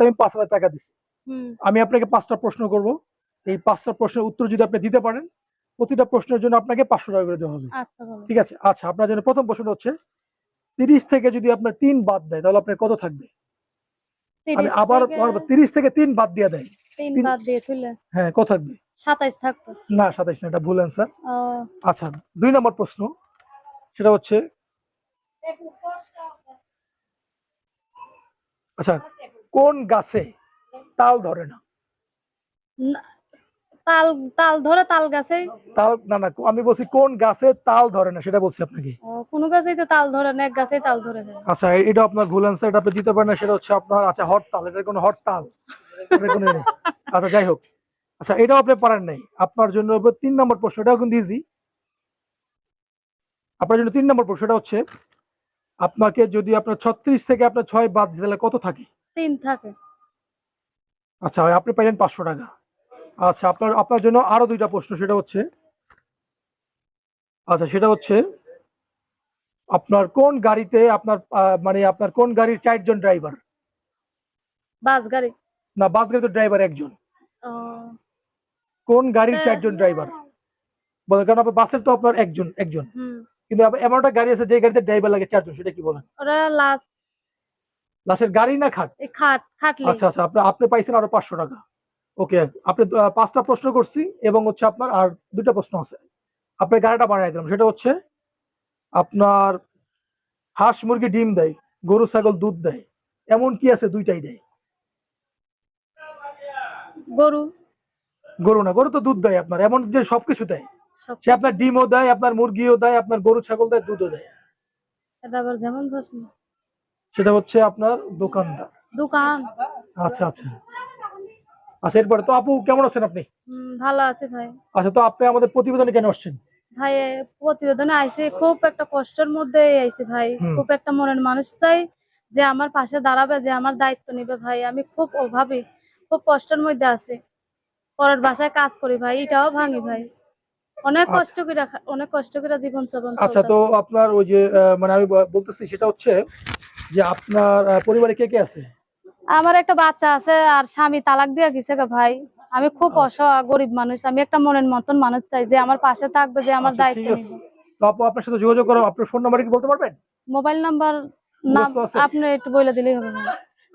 আমি পাঁচ হাজার টাকা দিচ্ছি আমি আপনাকে পাঁচটা প্রশ্ন করব। এই পাঁচটা প্রশ্নের উত্তর যদি আপনি দিতে পারেন প্রতিটা প্রশ্নের জন্য আপনাকে পাঁচশো টাকা করে দেওয়া হবে। আচ্ছা ঠিক আছে? আচ্ছা আপনার জন্য প্রথম প্রশ্নটা হচ্ছে তিরিশ থেকে যদি আপনার তিন বাদ দেয় তাহলে আপনার কত থাকবে? আমি আবার তিরিশ থেকে তিন বাদ দিয়ে দেয়। তিন তিন- বাদ দিয়ে হ্যাঁ কত থাকবে? সাতাইশ থাকতো। না সাতাইশ না এটা ভুল অ্যান্সার আচ্ছা দুই নম্বর প্রশ্ন সেটা হচ্ছে আচ্ছা কোন গাছে তাল ধরে না? না, তাল তাল ধরে তাল গাছে? তাল না না আমি বলছি কোন গাছে তাল ধরে না সেটা বলছি আপনাকে। কোনো গাছেই তো তাল ধরে না এক গাছেই তাল ধরে যায় আচ্ছা এটা আপনার ভুল অ্যান্সার এটা আপনি দিতে পারেন না সেটা হচ্ছে আপনার আচ্ছা হরতাল এটা কোনো হরতাল এটার কোনো। আচ্ছা যাই হোক। আচ্ছা এটাও আপনি পারেন নাই। আপনার জন্য হবে তিন নম্বর প্রশ্ন এটাও কিন্তু ইজি আপনার জন্য তিন নম্বর প্রশ্নটা হচ্ছে আপনাকে যদি আপনার ছত্রিশ থেকে আপনার ছয় বাদ দিতে কত থাকে? তিন থাকে। আচ্ছা আপনি পাইলেন পাঁচশো টাকা। আচ্ছা আপনার আপনার জন্য আরও দুইটা প্রশ্ন সেটা হচ্ছে আচ্ছা সেটা হচ্ছে আপনার কোন গাড়িতে আপনার মানে আপনার কোন গাড়ির চারজন ড্রাইভার বাস গাড়ি। না বাস গাড়িতে ড্রাইভার একজন। কোন গাড়ির। চারজন ড্রাইভার বলেন কারণ আপনার বাসের তো আপনার একজন একজন। কিন্তু এমন একটা গাড়ি আছে যে গাড়িতে ড্রাইভার লাগে চারজন সেটা কি বলেন? ওরা লাস্ট লাশের গাড়ি না খাট? এই খাট আচ্ছা আচ্ছা আপনি আপনি পাইছেন আরও পাঁচশো টাকা। ওকে আপনি পাঁচটা প্রশ্ন করছি এবং হচ্ছে আপনার আর দুটা প্রশ্ন আছে। আপনার গাড়িটা বাড়াই দিলাম সেটা হচ্ছে আপনার হাঁস মুরগি ডিম দেয় গরু ছাগল দুধ দেয় এমন কি আছে দুইটাই দেয়? গরু। গরু না গরু তো দুধ দেয় আপনার এমন যে সবকিছু দেয়। সে আপনার ডিমও দেয় আপনার মুরগিও দেয় আপনার গরু ছাগল দেয় দুধও দেয়। এটা আবার যেমন ধস না। সেটা হচ্ছে আপনার দোকানদার। দোকান। আচ্ছা আচ্ছা। আচ্ছা এরপরে তো আপু কেমন আছেন আপনি? ভালো আছে ভাই। আচ্ছা তো আপনি আমাদের প্রতিবেদনে কেন আসছেন? ভাই প্রতিবেদনে আইছে খুব একটা কষ্টের মধ্যে আইছে ভাই। খুব একটা মনের মানুষ চাই যে আমার পাশে দাঁড়াবে যে আমার দায়িত্ব নিবে ভাই। আমি খুব অভাবী খুব কষ্টের মধ্যে আছি। পরের বাসায় কাজ করি ভাই এটাও ভাঙি ভাই। অনেক আচ্ছা। কষ্ট করে অনেক কষ্ট করে জীবন যাপন আচ্ছা তো আপনার ওই যে মানে আমি বলতেছি সেটা হচ্ছে যে আপনার পরিবারে কে কে আছে? আমার একটা বাচ্চা আছে আর স্বামী তালাক দিয়ে গেছে গো ভাই। আমি খুব আচ্ছা। অসহায় গরিব মানুষ। আমি একটা মনের মতন মানুষ চাই যে আমার পাশে থাকবে যে আমার আচ্ছা, দায়িত্ব তো আপু আপনার সাথে যোগাযোগ করো আপনার ফোন নাম্বার কি বলতে পারবেন? মোবাইল নাম্বার নাম আপনি একটু বলে দিলেই হবে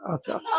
আচ্ছা আচ্ছা।